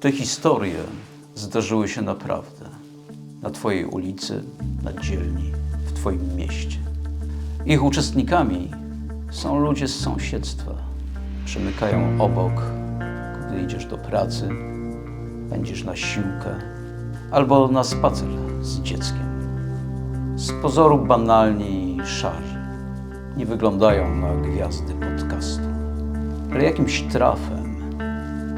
Te historie zdarzyły się naprawdę. Na Twojej ulicy, na dzielni, w Twoim mieście. Ich uczestnikami są ludzie z sąsiedztwa. Przemykają obok, gdy idziesz do pracy, będziesz na siłkę albo na spacer z dzieckiem. Z pozoru banalni i szarzy. Nie wyglądają na gwiazdy podcastu, ale jakimś trafem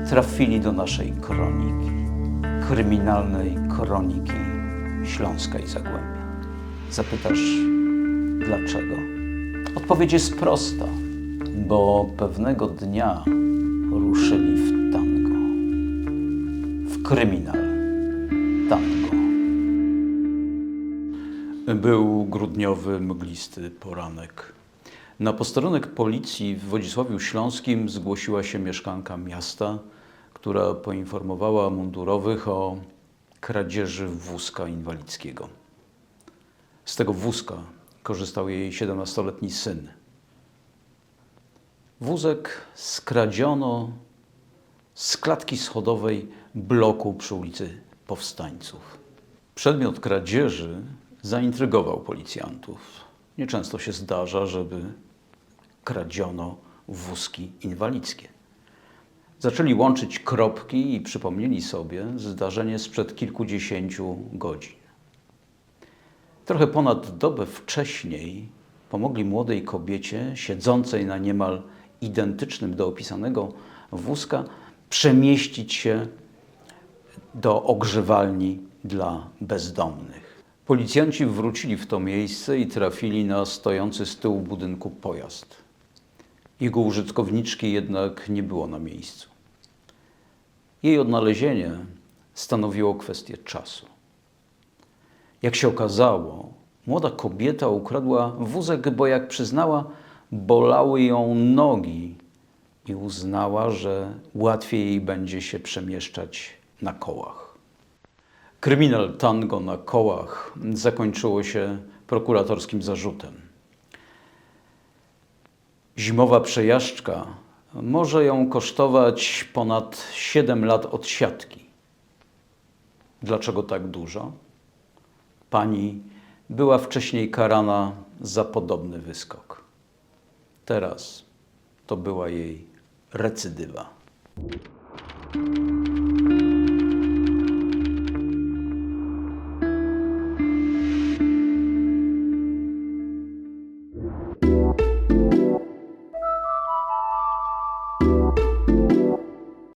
trafili do naszej kroniki, kryminalnej kroniki Śląska i Zagłębia. Zapytasz, dlaczego? Odpowiedź jest prosta, bo pewnego dnia ruszyli w tango, w kryminal tango. Był grudniowy, mglisty poranek. Na posterunek policji w Wodzisławiu Śląskim zgłosiła się mieszkanka miasta, która poinformowała mundurowych o kradzieży wózka inwalidzkiego. Z tego wózka korzystał jej 17-letni syn. Wózek skradziono z klatki schodowej bloku przy ulicy Powstańców. Przedmiot kradzieży zaintrygował policjantów. Nieczęsto się zdarza, żeby kradziono wózki inwalidzkie. Zaczęli łączyć kropki i przypomnieli sobie zdarzenie sprzed kilkudziesięciu godzin. Trochę ponad dobę wcześniej pomogli młodej kobiecie siedzącej na niemal identycznym do opisanego wózka przemieścić się do ogrzewalni dla bezdomnych. Policjanci wrócili w to miejsce i trafili na stojący z tyłu budynku pojazd. Jego użytkowniczki jednak nie było na miejscu. Jej odnalezienie stanowiło kwestię czasu. Jak się okazało, młoda kobieta ukradła wózek, bo jak przyznała, bolały ją nogi i uznała, że łatwiej jej będzie się przemieszczać na kołach. Kryminal tango na kołach zakończyło się prokuratorskim zarzutem. Zimowa przejażdżka może ją kosztować ponad 7 lat odsiadki. Dlaczego tak dużo? Pani była wcześniej karana za podobny wyskok. Teraz to była jej recydywa.